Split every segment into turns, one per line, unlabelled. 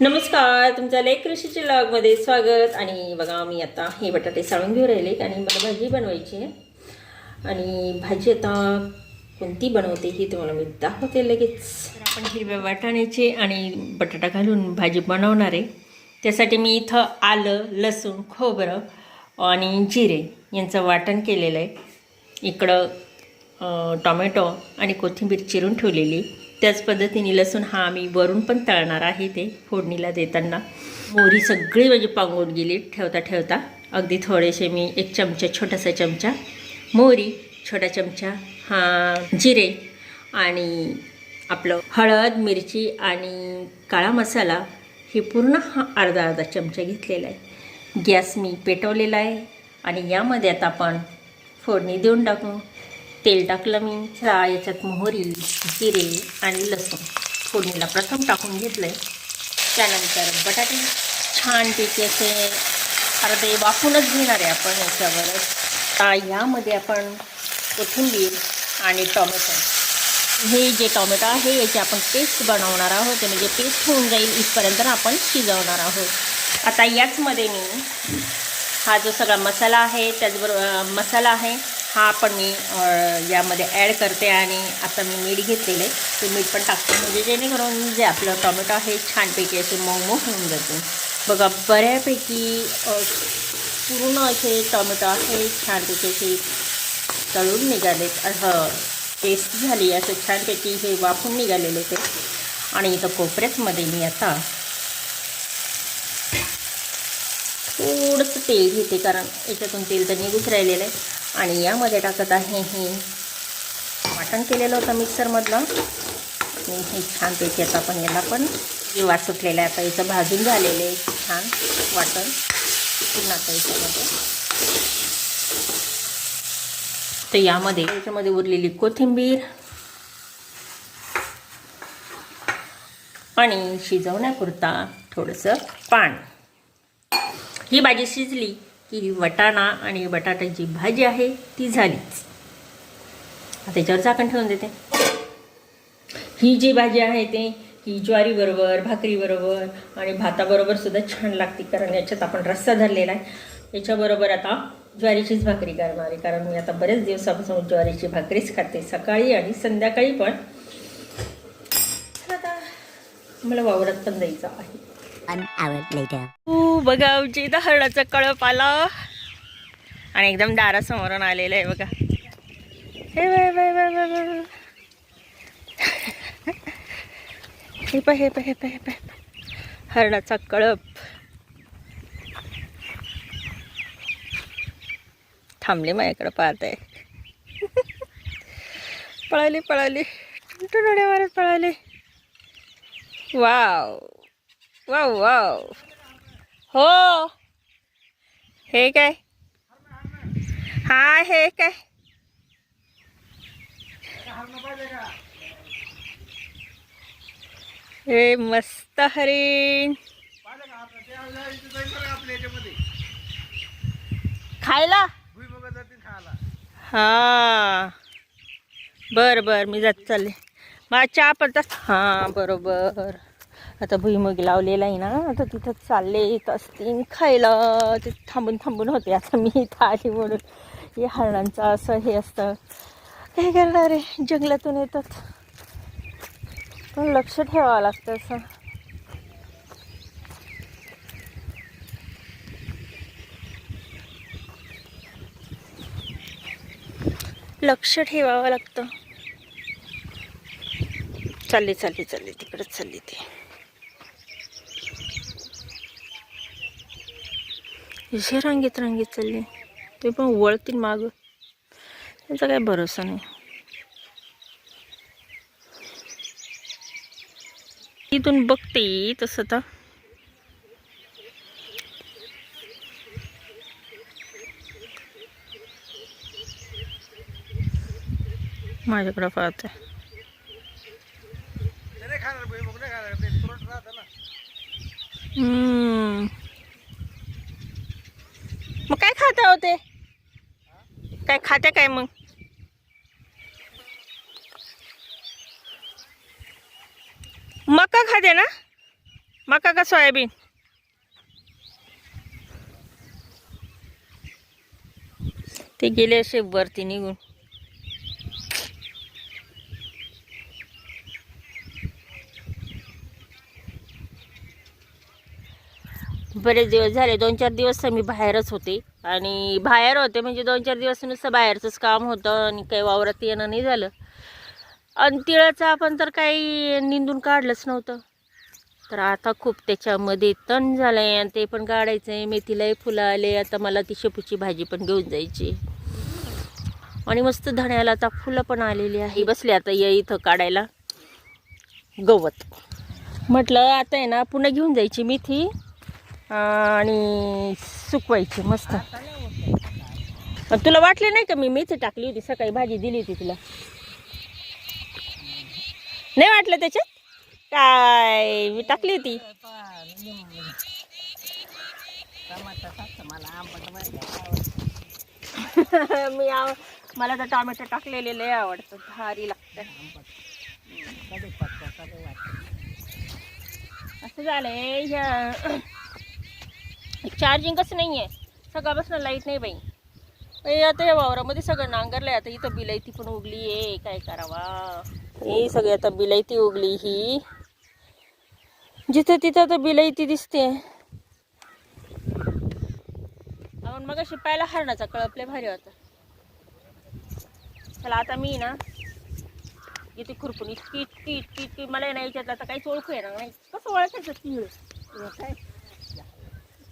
नमस्कार तुमच्या लेख कृषीच्या लॉगमध्ये स्वागत. आणि बघा मी आता हे बटाटे साळून घेऊ राहिले आणि मला भाजी बनवायची आहे. आणि भाजी आता कोणती बनवते ही तुम्हाला मी दाखवते लगेच. आपण हिरव्या वाटाण्याची आणि बटाटा घालून भाजी बनवणार आहे. त्यासाठी मी इथं आलं लसूण खोबरं आणि जिरे यांचं वाटण केलेलं आहे. इकडं टोमॅटो आणि कोथिंबीर चिरून ठेवलेली. त्याच पद्धतीने लसूण हा आम्ही वरून पण तळणार आहे ते फोडणीला देताना. मोहरी सगळी म्हणजे पांगून गेली ठेवता ठेवता. अगदी थोडेसे मी एक चमचा छोटासा चमचा. मोहरी छोटा चमचा हा जिरे आणि आपलं हळद मिरची आणि काळा मसाला हे पूर्ण हा अर्धा अर्धा चमचा घेतलेला आहे. गॅस मी पेटवलेला आहे आणि यामध्ये आता आपण फोडणी देऊन टाकू. तेल टाकलं मी चहा याच्यात मोहरी जिरे आणि लसूण. फोडणीला प्रथम टाकून घेतलं आहे त्यानंतर बटाटे छानपैकी असे अर्धे वाफूनच घेणार आहे आपण याच्यावरच आता यामध्ये आपण कोथिंबीर आणि टोमॅटो. हे जे टोमॅटो आहे याची आपण पेस्ट बनवणार आहोत. ते म्हणजे पेस्ट होऊन जाईल इथपर्यंत आपण शिजवणार आहोत. आता याचमध्ये मी हा जो सगळा मसाला आहे त्याचबरोबर मसाला आहे हा पण मी यामध्ये ॲड करते आणि आता मी मीठ घेतलेलं. आहे ते मीठ पण टाकते. म्हणजे जेणेकरून जे आपलं टोमॅटो आहे छानपैकी असे मऊ मऊ होऊन जाते बघा बऱ्यापैकी पूर्ण असे टोमॅटो आहे छानपैकी असे तळून निघालेत. ह टेस्ट झाली असं छानपैकी हे वाफून निघालेले ते. आणि इथं कोपऱ्याचमध्ये मी आता थोडंसं तेल घेते कारण याच्यातून तेल तर निघूच राहिलेलं आहे. आणि यामध्ये टाकत आहे हे. वाटण केलेलं होतं मिक्सरमधलं. आणि हे छानपैकी आता आपण याला पण जे सुटलेला सुटलेलं आहे. आता इथं भाजून झालेलं आहे छान वाटण. पुन्हा आता याच्यामध्ये. तर यामध्ये याच्यामध्ये उरलेली कोथिंबीर. आणि शिजवण्यापुरता थोडंसं पाणी ही भाजी शिजली. की वटाणा आणि बटाट्याची भाजी आहे ती झालीच. त्याच्यावर झाकण ठेवून देते. ही जी भाजी आहे ते ही ज्वारीबरोबर भाकरीबरोबर आणि भाताबरोबर सुद्धा छान लागते कारण याच्यात आपण रस्सा धरलेला आहे. याच्याबरोबर आता ज्वारीचीच भाकरी करणार आहे कारण मी आता बरेच दिवसापासून ज्वारीची भाकरीच खाते सकाळी आणि संध्याकाळी पण. आता मला वावरात पण जायचं आहे. बघा आमची इथं हरडाचा कळप आला. आणि एकदम दारासमोरून आलेलं आहे बघा. हे bye bye bye bye bye हे पा हे पा हे पा हे हरणाचा कळप. थांबली माझ्याकडे पाहत. आहे पळाली पळाली. टुनटुनड्या मारत पळाली. वाव. Wow wow. हो. हे काय? हा हे काय? हे मस्त हरिण. खायला? हा. बर बर मी जात चालले. मला चहा पण हां बरोबर. आता भुईमुग लावलेला आहे ना आता तिथं चालले येत असतील खायला ते थांबून थांबून होते. आता मी इथं आली म्हणून. हे हरणांचं असं हे असतं. काय करणार आहे? जंगलातून येतात. पण लक्ष ठेवावं लागतं असं. लक्ष ठेवावं लागतं. चालले चालले चालले. तिकडंच चालली ते. जे रांगेत रांगेत चालली. ते पण वळतील माग. त्यांचा काही भरोसा नाही. इथून बघते तसं तर. माझ्याकडं पाहते हम्म. मग काय खाता होते काय खाते काय मग? मका खाते ना? मका का सोयाबीन? ते गेले असे वरती निघून. बरेच दिवस झाले. दोन चार दिवस तर मी बाहेरच होते. आणि बाहेर होते म्हणजे दोन चार दिवस नुसतं बाहेरचंच काम होतं आणि काही वावरात येणं नाही झालं. आणि तिळाचं आपण तर काही निंदून काढलंच नव्हतं. तर आता खूप त्याच्यामध्ये तण झालं आहे आणि ते पण काढायचं आहे मेथीलाही फुलं आले. आता मला ती शेपूची भाजी पण घेऊन जायची. आणि मस्त धण्याला आता फुलं पण आलेली आहे. बसले आता या इथं काढायला. गवत. म्हटलं आता आहे ना पुन्हा घेऊन जायची मेथी. आणि सुकवायची मस्त. तुला वाटले नाही का मी मेथी टाकली होती सकाळी भाजी दिली होती तुला? नाही वाटलं त्याच्यात? काय मी टाकली होती. मी आव मला तर टॉमॅटो टाकलेले लय आवडतं भारी लागतं. असं झालंय ह्या चार्जिंग कसं नाही आहे सकाळपासून लाइट नाही बाई. आता या वावरामध्ये सगळं नांगरलं आहे आता इथं बिलायती पण उगली आहे. काय करावा? हे सगळी आता बिलायती उगली ही. जिथं तिथं तर बिलायती दिसते. आपण मग पाहिला हरणाचा कळपले भारी होता. चला आता मी ना इथे खुरपून इतकी इतकी इतकी इतकी मला नाही याच्यात आता काहीच ओळखू येणार नाही. कसं ओळखायचं तीळ काय?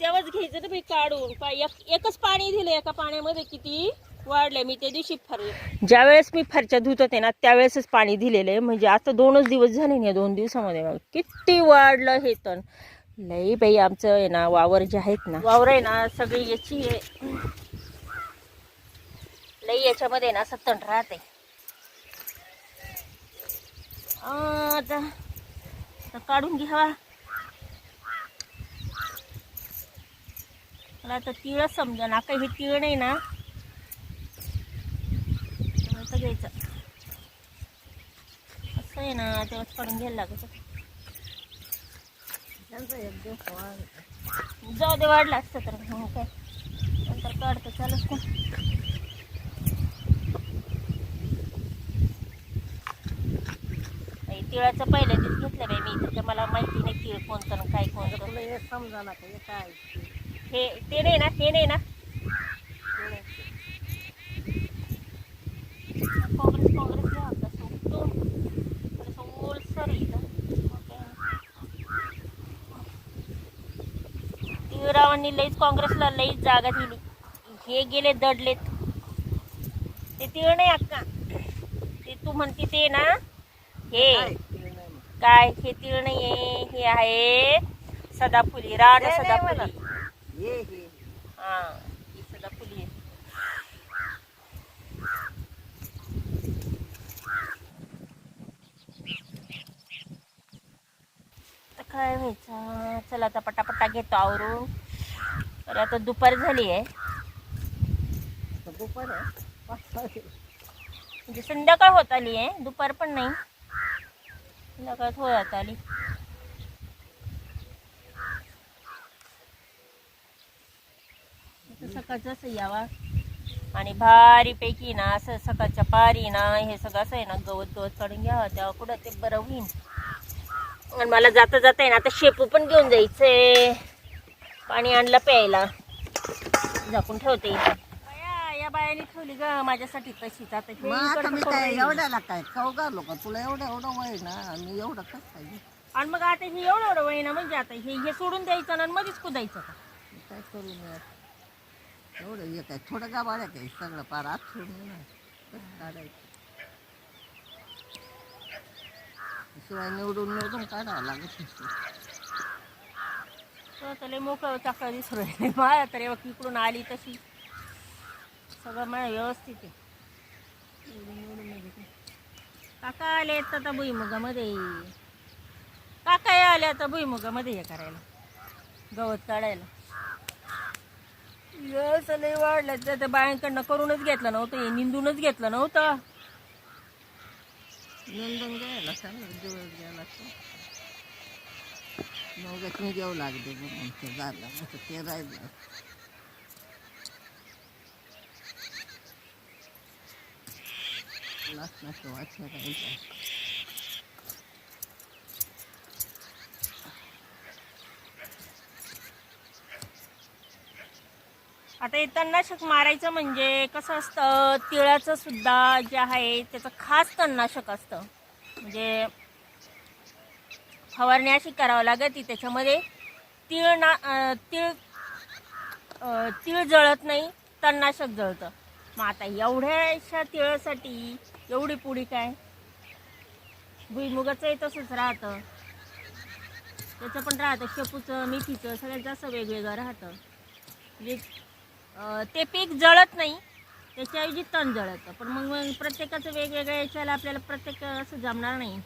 तेव्हाच घ्यायचं ना मी काढून. पा एक एकच पाणी दिलं एका पाण्यामध्ये किती वाढले मी त्या दिवशी फर ज्या वेळेस मी फरच्या धुत होते ना त्यावेळेसच पाणी दिलेलं आहे. म्हणजे आता दोनच दिवस झाले ना दोन दिवसामध्ये मग किती वाढलं हे तण लई बाई आमचं आहे ना वावर जे आहेत ना. वावर आहे ना सगळी याची आहे. लई याच्यामध्ये ना असं तण राहते. आता आता काढून घ्यावा. मला तर तिळच समजा ना काही हे तिळ नाही ना घ्यायचं. असं आहे ना तेव्हाच पडून घ्यायला लागत. जाऊ दे वाढलं असतं तर मग काय? नंतर काढतं चालच का तिळाचं पहिल्या दिवस घेतलं बाई मी तर मला माहिती नाही तिळ कोणतं काय कोणतं.
समजा ना काय काय
हे ते नाही ना हे नाही ना. काँग्रेस काँग्रेस तो थोडंसं ओलसर इथं. लईच काँग्रेसला लईच जागा दिली. हे गेले दडलेत. ते तिळ नाही अक्का. ते तू म्हणते ते ना हे काय? हे तिळ नाही आहे हे आहे सदाफुली
हे नाही
सदाफुली.
ये हे
हा ही सदाफुली आहे. काय व्हायचं? चला आता पटापटा घेतो आवरून. तर आता दुपार झाली आहे.
दुपार आहे.
म्हणजे संध्याकाळ होत आली आहे. दुपार पण नाही. संध्याकाळ होत आली. आता सकाळचं असं यावा. आणि भारीपैकी ना असं सकाळच्या पारी ना हे सगळं असं आहे ना गवत गवत काढून घ्यावं तेव्हा कुठं ते बरं होईन. आणि मला जाता जाता आहे ना आता शेपू पण घेऊन जायचंय. पाणी आणलं प्यायला. झाकून ठेवते. बाया, या बायाने ठेवली ग माझ्यासाठी तशीच. आता
मग आता
इकडचं
मी
करून
काय
राहिली.
एवढ्याला काय खाऊ घालू का? तुला एवढं एवढं वय ना आणि एवढं कसं
आणि मग आता हे एवढं एवढं वय ना म्हणजे आता हे हे सोडून द्यायचं ना आणि मध्येच कुदायचं. का
मी काय करू नये एवढं येत आहे थोडं गाबाळ्यात आहे सगळं पार आत सोडून काढायचं? शिवाय निवडून निवडून काढावं लागत
त्याला मोकळं चाकळं दिसून राहिले तर एवढं इकडून आली तशी. सगळं माझ्या व्यवस्थित आहे. निवडून काका आले तर आता भुईमुगामध्ये. काका हे आले आता भुईमुगामध्ये हे करायला. गवत काढायला. असं लय वाढलं त्या बायांकडनं करूनच घेतलं नव्हतं हे निंदूनच घेतलं नव्हतं.
निंदून घ्यायला सांग दिवस घ्यायला नवऱ्यात मी जेव लागले म्हणून ते झालं मग ते राहिलं. लास्ट नसतं वाचलं राहिलं.
आता हे तणनाशक मारायचं म्हणजे कसं असतं तिळाचं सुद्धा जे आहे त्याचं खास तणनाशक असतं. म्हणजे फवारणी अशी करावं लागते त्याच्यामध्ये तीळ ना तीळ तीळ जळत नाही तणनाशक जळतं. मग आता एवढ्याशा तिळासाठी एवढी पुडी काय? भुईमुगाचंही तसंच राहतं. त्याचं पण राहतं शेपूचं मेथीचं सगळ्यात जास्त वेगवेगळं राहतं. म्हणजे ते पीक जळत नाही. त्याच्याऐवजी तण जळतं. पण मग मग प्रत्येकाचं वेगवेगळ्या याच्याला आपल्याला प्रत्येक असं जमणार नाही.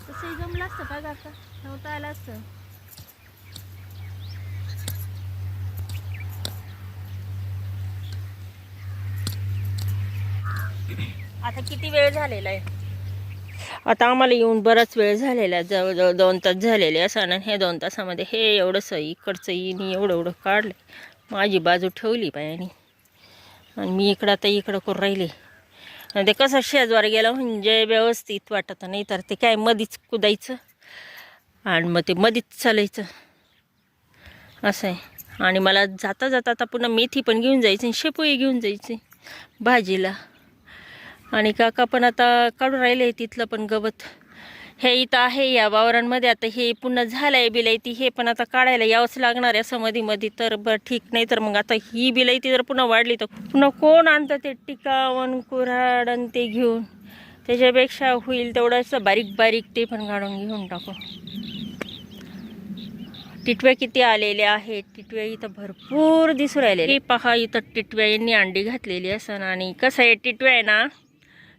तसंही जमलं असतं का काका? नव्हतं आलं असतं. आता किती वेळ झालेला आहे? आता आम्हाला येऊन बराच वेळ झालेला आहे जवळजवळ दोन तास झालेले असं हे दोन तासामध्ये हे एवढंसं इकडचं येईन एवढं एवढं काढलं माझी बाजू ठेवली पायाने आणि मी इकडं आता इकडं करून राहिले. आणि ते कसं शेजवार गेलं म्हणजे व्यवस्थित वाटत नाही तर ते काय मधीच कुदायचं आणि मग ते मधीच चालायचं. असं आहे आणि मला जाता जाता आता पुन्हा मेथी पण घेऊन जायची आणि शेपूही घेऊन जायची भाजीला. आणि काका पण आता काढून राहिले तिथलं पण गवत. हे इथं आहे या वावरांमध्ये. आता हे पुन्हा झालंय बिलायती हे पण आता काढायला यावंच लागणार आहे असं मध्ये मध्ये तर बरं ठीक नाही तर मग आता ही बिलायती जर पुन्हा वाढली तर पुन्हा कोण आणतं ते टिकावण कुऱ्हाड आणि ते घेऊन? त्याच्यापेक्षा होईल तेवढंच. बारीक बारीक ते पण काढून घेऊन टाकू. टिटव्या किती आलेल्या आहेत? टिटव्या इथं भरपूर दिसून राहिले पहा इथं टिटव्या यांनी अंडी घातलेली असन. आणि कसं आहे टिटव्या आहे ना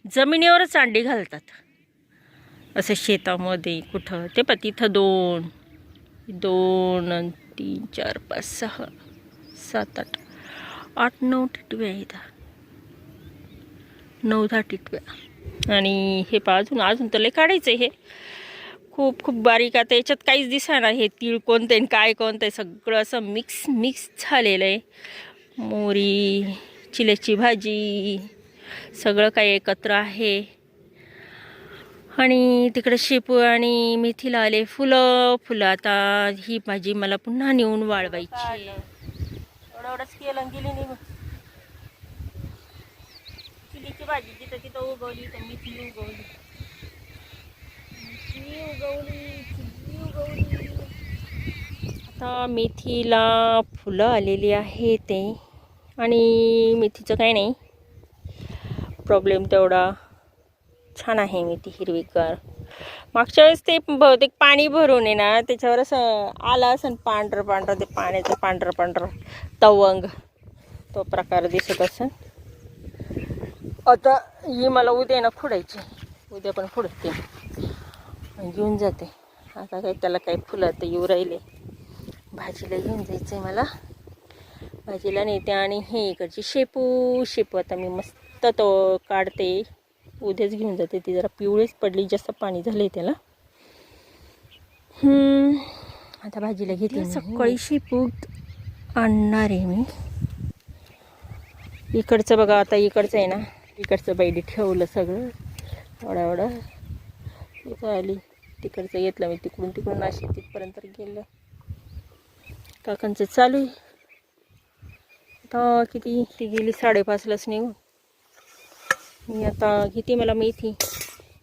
जमिनीवरच अंडी घालतात. असं शेतामध्ये कुठं ते पण तिथं दोन दोन तीन चार पाच सहा सात आठ आठ नऊ टिटव्या आहेत. इथं नऊ दहा टिटव्या. आणि हे पहा अजून अजून तर लय काढायचं आहे हे. खूप खूप बारीक आता याच्यात काहीच दिसा ना हे तीळ कोणतं आहे आणि काय कोणतं आहे सगळं असं मिक्स मिक्स झालेलं आहे. मोरी चिल्याची भाजी सगळं काही एकत्र आहे. आणि तिकडे शेपू आणि मेथीला आले फुलं. फुलं आता ही भाजी मला पुन्हा नेऊन वाळवायची एवढंच केलं गेली नाही चिलीची भाजी जिथं तिथं उगवली तर मेथी उगवली. मेथी उगवली चिल्ली उगवली. आता मेथीला फुलं आलेली आहे ते आणि मेथीचं काही नाही. प्रॉब्लेम तेवढा. छान आहे मी ती हिरवीगार. मागच्या वेळेस ते बहुतेक पाणी भरून आहे ना त्याच्यावर असं आला असं पांढरं पांढरं ते पाण्याचं पांढरं पांढरं तवंग. तो प्रकार दिसत असेल. आता ही मला उद्या ना फुडायची उद्या पण फुडते घेऊन जाते. आता काही त्याला काही फुलं तर येऊ राहिले. भाजीला घेऊन जायचं आहे मला. भाजीला नेते आणि हे इकडची शेपू शेपू आता मी मस्त तो काढते उद्याच घेऊन जाते ती जरा पिवळीच पडली जास्त पाणी झाले त्याला. हम्म, आता भाजीला घेते मी. सकाळी शेपू आणणार आहे मी. इकडचं बघा आता इकडचं आहे ना. इकडचं बैली ठेवलं सगळं. एवढा एवढा. आली तिकडचं घेतलं मी तिकडून तिकडून नाशिक तिथपर्यंत गेलं. काकांचं चालू आहे. आता किती? ती गेली साडेपाचलाच निघून. मी आता किती मला मेथी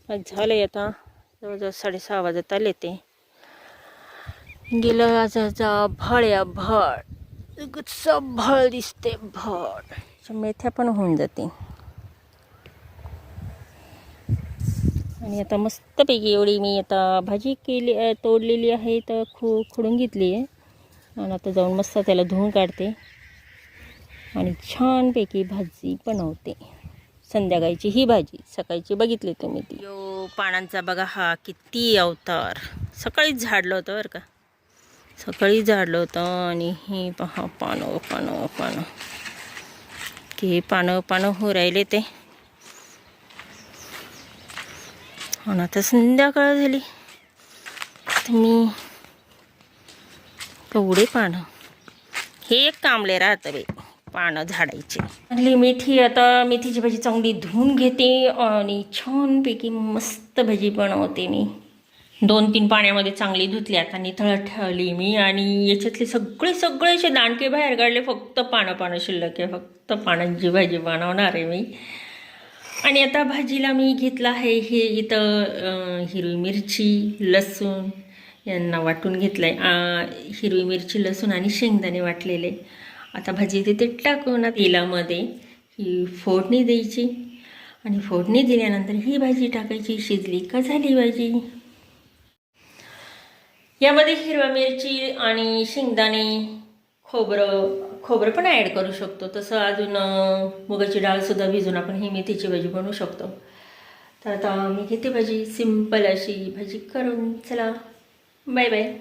झालं आहे आता जवळजवळ साडेसहा वाजत आले ते. गेलं आज जा या भळ. गुच्छ भळ दिसते भळ. अशा मेथ्या पण होऊन जाते. आणि आता मस्तपैकी एवढी मी आता भाजी केली तोडलेली आहे तर खू खोडून घेतली आहे. आणि आता जाऊन मस्त त्याला धुवून काढते. आणि छानपैकी भाजी बनवते. संध्याकाळची ही भाजी सकाळची बघितली तुम्ही ती. यो पानांचा बघा हा किती अवतार. सकाळीच झाडलं होतं बरं का. सकाळी झाडलं होतं आणि ही पहा पानं पानं पानं. की पानं पानं हो राहिले ते. आणि आता संध्याकाळ झाली. तुम्ही मी पानं. हे एक कामले राहतं बाई. पानं झाडायचे. आणली मेथी आता मेथीची भाजी चांगली धुवून घेते आणि छानपैकी मस्त भजी बनवते मी. दोन तीन पाण्यामध्ये चांगली धुतली आता निथळत ठेवली मी आणि याच्यातले सगळे सगळे असे दाणके बाहेर काढले फक्त पानं पानं शिल्लक आहे फक्त पानांची भाजी बनवणार आहे मी. आणि आता भाजीला मी घेतलं आहे हे इथं हिरवी मिरची लसूण यांना वाटून घेतलं आहे हिरवी मिरची लसूण आणि शेंगदाणे वाटलेले. आता भाजी तिथे टाकून तेलामध्ये ही फोडणी द्यायची. आणि फोडणी दिल्यानंतर ही भाजी टाकायची शिजली का झाली भाजी. यामध्ये हिरव्या मिरची आणि शेंगदाणे खोबरं खोबरं पण ॲड करू शकतो. तसं अजून मुगाची डाळसुद्धा भिजून आपण ही मेथीची भाजी बनवू शकतो. तर आता मी घेते भाजी. सिंपल अशी भाजी करून चला. Bye bye